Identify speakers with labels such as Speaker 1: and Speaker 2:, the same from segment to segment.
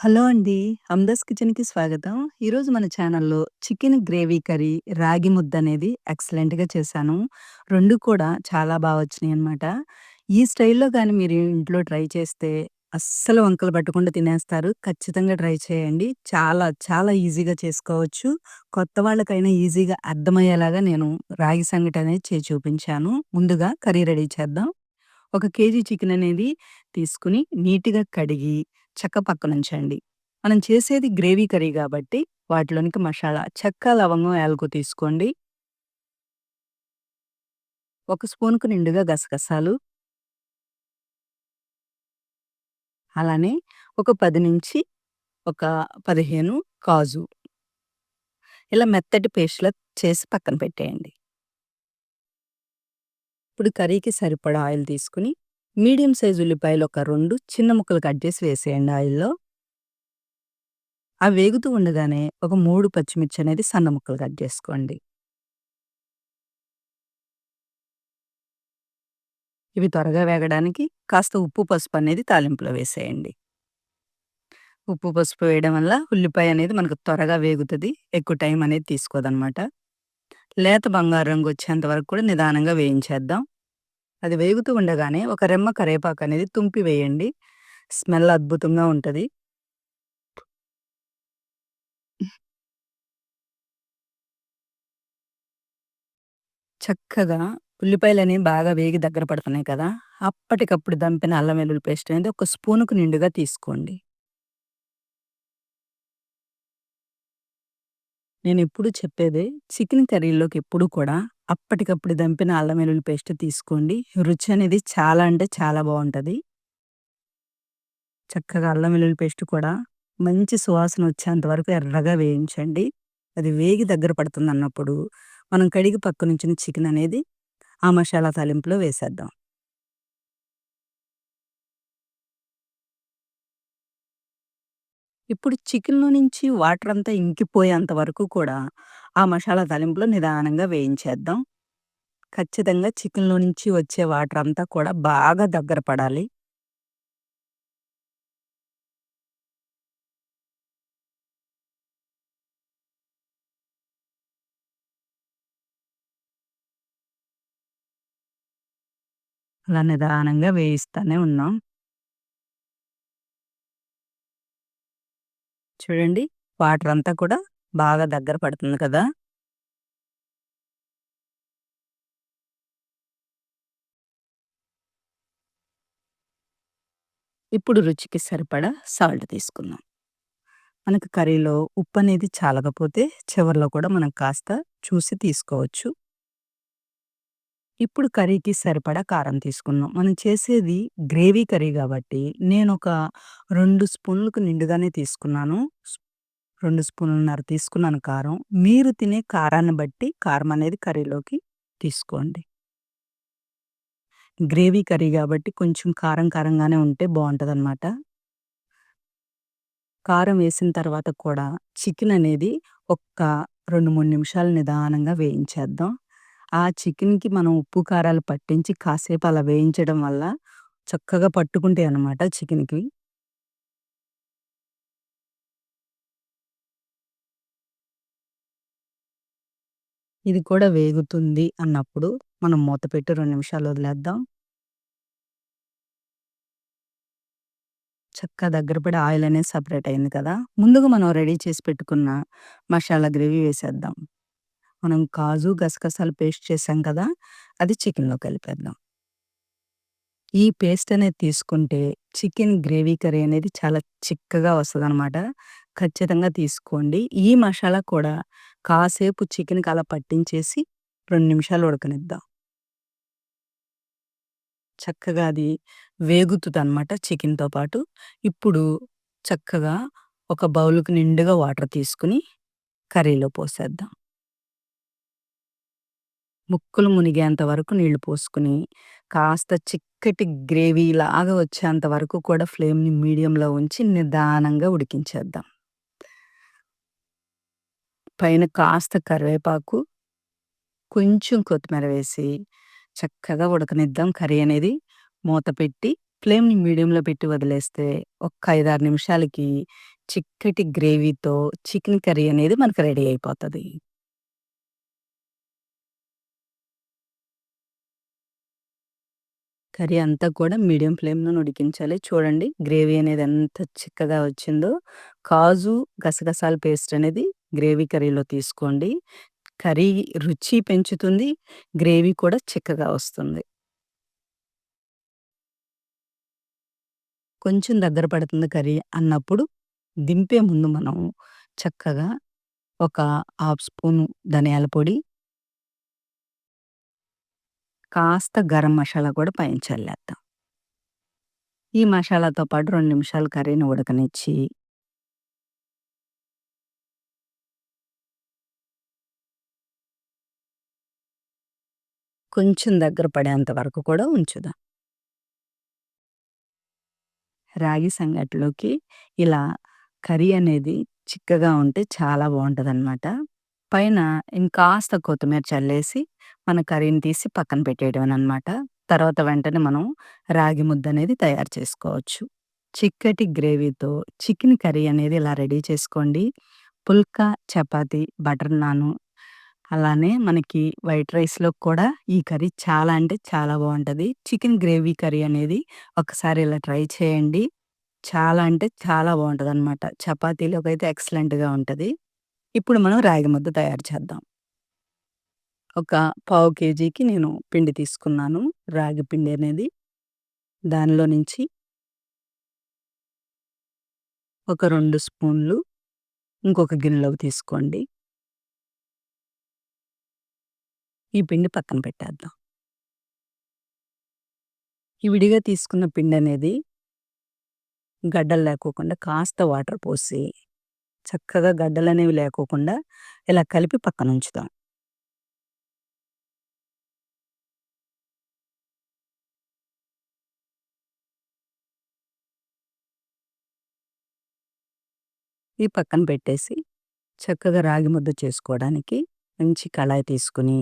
Speaker 1: Hello అండి. హమ్దాస్ కిచెన్‌కి స్వాగతం. ఈరోజు మన ఛానల్‌లో చికెన్ గ్రేవీ కర్రీ, రాగి ముద్ద అనేది ఎక్సలెంట్‌గా చేశాను. 2 కూడా చాలా బా వచ్చినియనమాట. ఈ స్టైల్‌లో గాని మీరు ఇంట్లో ట్రై చేస్తే అస్సలు వంకలు పట్టకుండా తినేస్తారు. ఖచ్చితంగా ట్రై చేయండి. చాలా చాలా ఈజీగా చేసుకోవచ్చు. కొత్త వాళ్ళకైనా ఈజీగా అర్థమయ్యేలాగా నేను రాగి సంగటనేది చేసి చూపించాను. ముందుగా కర్రీ రెడీ చేద్దాం. ఒక కేజీ చికెన్ అనేది తీసుకొని నీట్‌గా కడిగి చక్క పక్కనుంచండి. మనం చేసేది గ్రేవీ కర్రీ కాబట్టి వాటిలోనికి మసాలా చెక్క, లవంగం, యాలకు తీసుకోండి. ఒక స్పూన్‌కు నిండుగా గసగసాలు. అలానే ఒక పది నుంచి ఒక 15 కాజు. ఇలా మెత్తటి పేస్ట్‌లా చేసి పక్కన పెట్టేయండి. ఇప్పుడు కర్రీకి సరిపడా ఆయిల్ తీసుకొని మీడియం సైజ్ ఉల్లిపాయలు ఒక రెండు చిన్న ముక్కలు కట్ చేసి వేసేయండి ఆయిల్‌లో. అవి వేగుతూ ఉండగానే ఒక మూడు పచ్చిమిర్చి అనేది సన్న ముక్కలు కట్ చేసుకోండి. ఇవి త్వరగా వేగడానికి కాస్త ఉప్పు, పసుపు అనేది తాలింపులో వేసేయండి. ఉప్పు, పసుపు వేయడం వల్ల ఉల్లిపాయ అనేది మనకు త్వరగా వేగుతుంది ఎక్కువ టైం అనేది తీసుకోదనమాట. లేత బంగారు రంగు వచ్చేంత వరకు కూడా నిదానంగా వేయించేద్దాం. అది వేగుతూ ఉండగానే ఒక రెమ్మ కరేపాకు అనేది తుంపి వేయండి. స్మెల్ అద్భుతంగా ఉంటుంది చక్కగా ఉల్లిపాయలనేవి బాగా వేగి దగ్గర పడుతున్నాయి కదా! అప్పటికప్పుడు దంపిన అల్లం వెల్లుల్లి పేస్ట్ అనేది ఒక స్పూన్కు నిండుగా తీసుకోండి. నేను ఎప్పుడు చెప్పేది చికెన్ కర్రీలోకి ఎప్పుడు కూడా అప్పటికప్పుడు దంపిన అల్లం వెల్లుల్లి పేస్ట్ తీసుకోండి. రుచి అనేది చాలా అంటే చాలా బాగుంటుంది చక్కగా అల్లం వెల్లుల్లి పేస్ట్ కూడా మంచి సువాసన వచ్చేంత వరకు ఎర్రగా వేయించండి. అది వేగి దగ్గర పడుతుంది అన్నప్పుడు మనం కడిగి పక్కనుంచిన చికెన్ అనేది ఆ మసాలా తాలింపులో వేసేద్దాం. ఇప్పుడు చికెన్‌లో నుంచి వాటర్ అంతా ఇంకిపోయేంత వరకు కూడా ఆ మసాలా తాలింపులో నిదానంగా వేయించేద్దాం. ఖచ్చితంగా చికెన్‌లో నుంచి వచ్చే వాటర్ అంతా కూడా బాగా దగ్గర పడాలి. అలా నిదానంగా వేయిస్తానే ఉన్నాం. చూడండి వాటర్ అంతా కూడా బాగా దగ్గర పడుతుంది కదా! ఇప్పుడు రుచికి సరిపడా సాల్ట్ తీసుకుందాం. మనకు కర్రీలో ఉప్పు అనేది చాలకపోతే చివర్లో కూడా మనం కాస్త చూసి తీసుకోవచ్చు. ఇప్పుడు కర్రీకి సరిపడా కారం తీసుకుందాం. మనం చేసేది గ్రేవీ కర్రీ గాబట్టి నేనొక 2 స్పూన్‌లకు నిండుగానే తీసుకున్నాను. రెండు 2 స్పూన్లున్నర తీసుకున్నాను కారం. మీరు తినే కారాన్ని బట్టి కారం అనేది కర్రీలోకి తీసుకోండి. గ్రేవీ కర్రీ కాబట్టి కొంచెం కారం కారంగానే ఉంటే బావుంటదనమాట. కారం వేసిన తర్వాత కూడా చికెన్ అనేది ఒక్క 2, 3 నిమిషాలు నిదానంగా వేయించేద్దాం. ఆ చికెన్‌కి మనం ఉప్పు, కారాలు పట్టించి కాసేపు అలా వేయించడం వల్ల చక్కగా పట్టుకుంటాయన్నమాట చికెన్‌కి. ఇది కూడా వేగుతుంది అన్నప్పుడు మనం మూత పెట్టి 2 నిమిషాలు వదిలేద్దాం. చక్కగా దగ్గర పడి ఆయిల్ అనేది సెపరేట్ అయింది కదా! ముందుగా మనం రెడీ చేసి పెట్టుకున్న మసాలా గ్రేవీ వేసేద్దాం. మనం కాజు, గసగసాలు పేస్ట్ చేసాం కదా! అది చికెన్‌లో కలిపేద్దాం. ఈ పేస్ట్ అనేది తీసుకుంటే చికెన్ గ్రేవీ కర్రీ అనేది చాలా చిక్కగా వస్తుంది అనమాట ఖచ్చితంగా తీసుకోండి. ఈ మసాలా కూడా కాసేపు చికెన్‌కి అలా పట్టించేసి రెండు నిమిషాలు ఉడకనిద్దాం. చక్కగా అది వేగుతుంది అనమాట చికెన్‌తో పాటు. ఇప్పుడు చక్కగా ఒక బౌల్‌కి నిండుగా వాటర్ తీసుకొని కర్రీలో పోసేద్దాం. ముక్కలు మునిగేంత వరకు నీళ్ళు పోసుకొని, కాస్త చిక్కటి గ్రేవీలాగా వచ్చేంత వరకు కూడా ఫ్లేమ్‌ని మీడియంలో ఉంచి నిదానంగా ఉడికించేద్దాం. పైన కాస్త కరివేపాకు, కొంచెం కొత్తిమీర వేసి చక్కగా ఉడకనిద్దాం కర్రీ అనేది. మూత పెట్టి ఫ్లేమ్‌ని మీడియంలో పెట్టి వదిలేస్తే ఒక్క 5, 6 నిమిషాలకి చిక్కటి గ్రేవీతో చికెన్ కర్రీ అనేది మనకు రెడీ అయిపోతది. కర్రీ అంతా కూడా మీడియం ఫ్లేమ్లో ఉడికించాలి. చూడండి గ్రేవీ అనేది ఎంత చిక్కగా వచ్చిందో. కాజు, గసగసాల పేస్ట్ అనేది గ్రేవీ కర్రీలో తీసుకోండి. కర్రీ రుచి పెంచుతుంది. గ్రేవీ కూడా చిక్కగా వస్తుంది. కొంచెం దగ్గర పడుతుంది కర్రీ అన్నప్పుడు దింపే ముందు మనం చక్కగా ఒక హాఫ్ స్పూను ధనియాల పొడి కాస్త గరం మసాలా కూడా పైన చల్లేద్దాం. ఈ మసాలాతో పాటు రెండు నిమిషాలు కర్రీని ఉడకనిచ్చి కొంచెం దగ్గర పడేంత వరకు కూడా ఉంచుదాం. రాగి సంగటిలోకి ఇలా కర్రీ అనేది చిక్కగా ఉంటే చాలా బావుంటదనమాట. పైన ఇంకాస్త కొత్తిమీర చల్లేసి మన కర్రీని తీసి పక్కన పెట్టేయడమేననమాట. తర్వాత వెంటనే మనం రాగి ముద్దనేది తయారు చేసుకోవచ్చు. చిక్కటి గ్రేవీతో చికెన్ కర్రీ అనేది ఇలా రెడీ చేసుకోండి. పుల్కా, చపాతీ, బటర్ నాను అలానే మనకి వైట్ రైస్‌లోకి కూడా ఈ కర్రీ చాలా అంటే చాలా బావుంటది. చికెన్ గ్రేవీ కర్రీ అనేది ఒకసారి ఇలా ట్రై చేయండి. చాలా అంటే చాలా బావుంటదనమాట. చపాతీలోకైతే ఎక్సలెంట్‌గా ఉంటది. ఇప్పుడు మనం రాగి ముద్ద తయారు చేద్దాం. ఒక పావు కేజీకి నేను పిండి తీసుకున్నాను. రాగి పిండి అనేది. దానిలో నుంచి ఒక రెండు స్పూన్లు ఇంకొక గిన్నెలోకి తీసుకోండి. ఈ పిండి పక్కన పెట్టేద్దాం. ఈ విడిగా తీసుకున్న పిండి అనేది గడ్డలు లేకోకుండా కాస్త వాటర్ పోసి, చక్కగా గడ్డలనేవి లేకోకుండా ఇలా కలిపి పక్కన ఉంచుతాం ఈ పక్కన పెట్టేసి, చక్కగా రాగి ముద్ద చేసుకోవడానికి మంచి కళాయి తీసుకొని,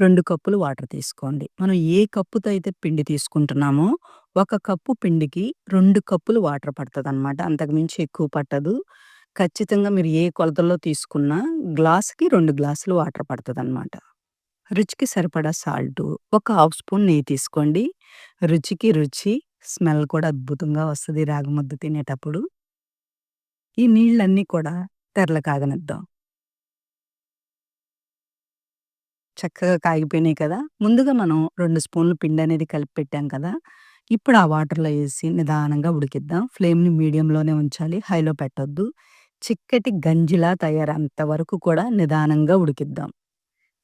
Speaker 1: 2 కప్పులు వాటర్ తీసుకోండి. మనం ఏ కప్పుతో అయితే పిండి తీసుకుంటున్నామో, ఒక కప్పు పిండికి 2 కప్పులు వాటర్ పడతదనమాట. అంతకు మించి ఎక్కువ పట్టదు. ఖచ్చితంగా మీరు ఏ కొలతల్లో తీసుకున్నా గ్లాస్‌కి 2 గ్లాసులు వాటర్ పడతదనమాట. రుచికి సరిపడా సాల్టు, ఒక హాఫ్ స్పూన్ నెయ్యి తీసుకోండి. రుచికి రుచి, స్మెల్ కూడా అద్భుతంగా వస్తది రాగి ముద్ద తినేటప్పుడు. ఈ నీళ్ళన్నీ కూడా తెరలు కాగనిద్దాం. చక్కగా కాగిపోయినాయి కదా! ముందుగా మనం 2 స్పూన్లు పిండనేది కలిపి పెట్టాం కదా! ఇప్పుడు ఆ వాటర్‌లో ఏసి నిదానంగా ఉడికిద్దాం. ఫ్లేమ్‌ని మీడియంలోనే ఉంచాలి. హైలో పెట్టొద్దు. చిక్కటి గంజిలా తయారంత వరకు కూడా నిదానంగా ఉడికిద్దాం.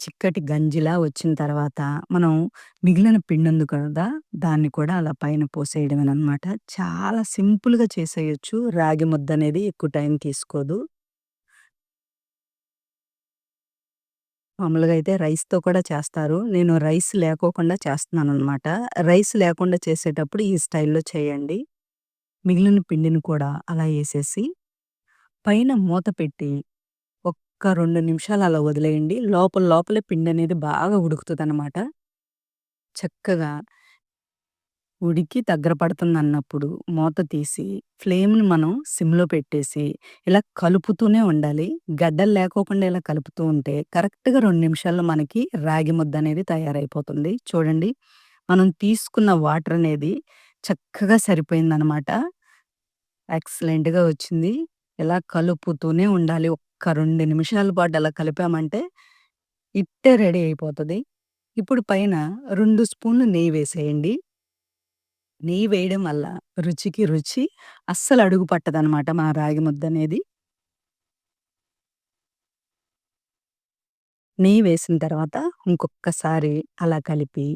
Speaker 1: చిక్కటి గంజిలా వచ్చిన తర్వాత మనం మిగిలిన పిండుంది కదా! దాన్ని కూడా అలా పైన పోసేయడమేననమాట. చాలా సింపుల్‌గా చేసేయొచ్చు. రాగి ముద్దనేది ఎక్కువ టైం తీసుకోదు. మామూలుగా అయితే రైస్‌తో కూడా చేస్తారు. నేను రైస్ లేకోకుండా చేస్తున్నాననమాట. రైస్ లేకుండా చేసేటప్పుడు ఈ స్టైల్‌లో చేయండి. మిగిలిన పిండిని కూడా అలా ఏసేసి, పైన మూత పెట్టి ఒక్క 2 నిమిషాలు అలా వదిలేయండి. లోపల లోపలే పిండనేది బాగా ఉడుకుతదనమాట. చక్కగా ఉడికి దగ్గర పడుతుందన్నప్పుడు మూత తీసి, ఫ్లేమ్‌ని మనం సిమ్‌లో పెట్టేసి, ఇలా కలుపుతూనే ఉండాలి. గడ్డలు లేకోకుండా ఇలా కలుపుతూ ఉంటే కరెక్ట్‌గా 2 నిమిషాల్లో మనకి రాగి ముద్దనేది తయారైపోతుంది. చూడండి. మనం తీసుకున్న వాటర్ అనేది చక్కగా సరిపోయిందనమాట. ఎక్సలెంట్‌గా వచ్చింది. ఇలా కలుపుతూనే ఉండాలి. ఒక్క 2 నిమిషాల పాటు అలా కలిపామంటే ఇట్టే రెడీ అయిపోతది. ఇప్పుడు పైన 2 స్పూన్లు నెయ్యి వేసేయండి. నెయ్యి వేయడం వల్ల రుచికి రుచి అస్సలు అడుగు పట్టదనమాట మన రాగి ముద్దనేది. నెయ్యి వేసిన తర్వాత ఇంకొక్కసారి అలా కలిపి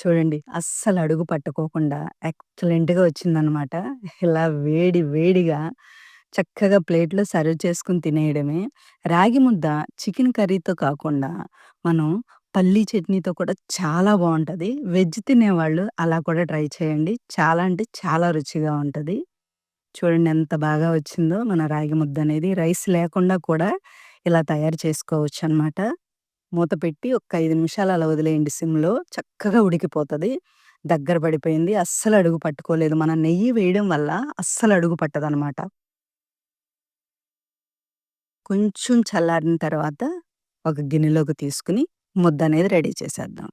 Speaker 1: చూడండి. అస్సలు అడుగు పట్టుకోకుండా ఎక్సలెంట్‌గా వచ్చిందనమాట. ఇలా వేడి వేడిగా చక్కగా ప్లేట్‌లో సర్వ్ చేసుకొని తినేయడమే. రాగి ముద్ద చికెన్ కర్రీతో కాకుండా మనం పల్లీ చట్నీతో కూడా చాలా బావుంటది. వెజ్ తినేవాళ్ళు అలా కూడా ట్రై చేయండి. చాలా అంటే చాలా రుచిగా ఉంటది. చూడండి ఎంత బాగా వచ్చిందో మన రాగి ముద్ద అనేది రైస్ లేకుండా కూడా ఇలా తయారు చేసుకోవచ్చనమాట. మూత పెట్టి ఒక ఐదు నిమిషాలు అలా వదిలేయండి సిమ్‌లో. చక్కగా ఉడికిపోతుంది దగ్గర పడిపోయింది. అస్సలు అడుగు పట్టుకోలేదు. మనం నెయ్యి వేయడం వల్ల అస్సలు అడుగు పట్టదనమాట. కొంచెం చల్లారిన తర్వాత ఒక గిన్నెలోకి తీసుకుని ముద్ద అనేది రెడీ చేసేద్దాం.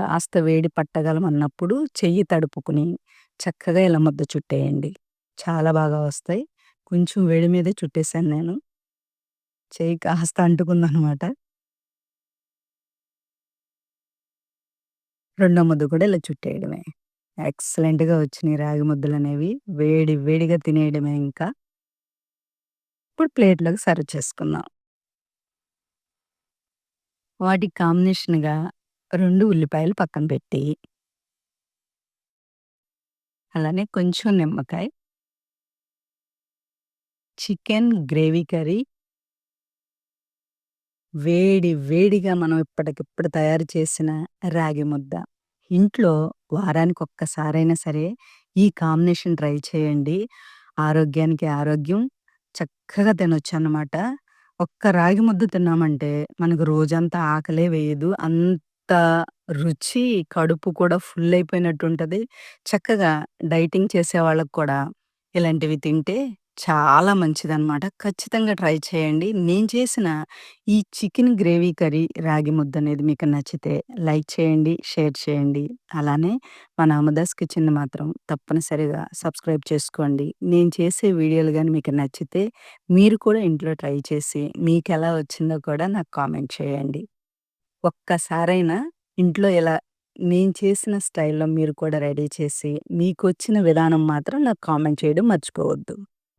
Speaker 1: కాస్త వేడి పట్టగలమన్నప్పుడు చెయ్యి తడుపుకుని చక్కగా ఇలా ముద్ద చుట్టేయండి. చాలా బాగా వస్తాయి. కొంచెం వేడి మీదే చుట్టేసాను నేను. చెయ్యి కాస్త అంటుకుందనమాట. రెండో ముద్ద కూడా ఇలా చుట్టేయడమే. ఎక్సలెంట్‌గా వచ్చినాయి రాగి ముద్దలనేవి. వేడి వేడిగా తినేయడమే ఇంకా. ఇప్పుడు ప్లేట్‌లోకి సర్వ్ చేసుకుందాం. వాటి కాంబినేషన్‌గా 2 ఉల్లిపాయలు పక్కన పెట్టి అలానే కొంచెం నిమ్మకాయ చికెన్ గ్రేవీ కర్రీ వేడి వేడిగా మనం ఇప్పటికిప్పుడు తయారు చేసిన రాగి ముద్ద. ఇంట్లో వారానికి ఒక్కసారైనా సరే ఈ కాంబినేషన్ ట్రై చేయండి. ఆరోగ్యానికి ఆరోగ్యం. చక్కగా తినొచ్చనమాట. ఒక్క రాగి ముద్ద తిన్నామంటే మనకు రోజంతా ఆకలే వేయదు. అంత రుచి, కడుపు కూడా ఫుల్ అయిపోయినట్టుంటది. చక్కగా డైటింగ్ చేసేవాళ్ళకి కూడా ఇలాంటివి తింటే చాలా మంచిదనమాట. ఖచ్చితంగా ట్రై చేయండి. నేను చేసిన ఈ చికెన్ గ్రేవీ కర్రీ, రాగి ముద్ద అనేది మీకు నచ్చితే లైక్ చేయండి, షేర్ చేయండి. అలానే మన అమదాస్ కిచెన్‌ని మాత్రం తప్పనిసరిగా సబ్స్క్రైబ్ చేసుకోండి. నేను చేసే వీడియోలు గాని మీకు నచ్చితే మీరు కూడా ఇంట్లో ట్రై చేసి మీకెలా వచ్చిందో కూడా నాకు కామెంట్ చేయండి. ఒక్కసారైనా ఇంట్లో ఇలా నేను చేసిన స్టైల్‌లో మీరు కూడా రెడీ చేసి మీకొచ్చిన విధానం మాత్రం నాకు కామెంట్ చేయడం మర్చిపోవద్దు.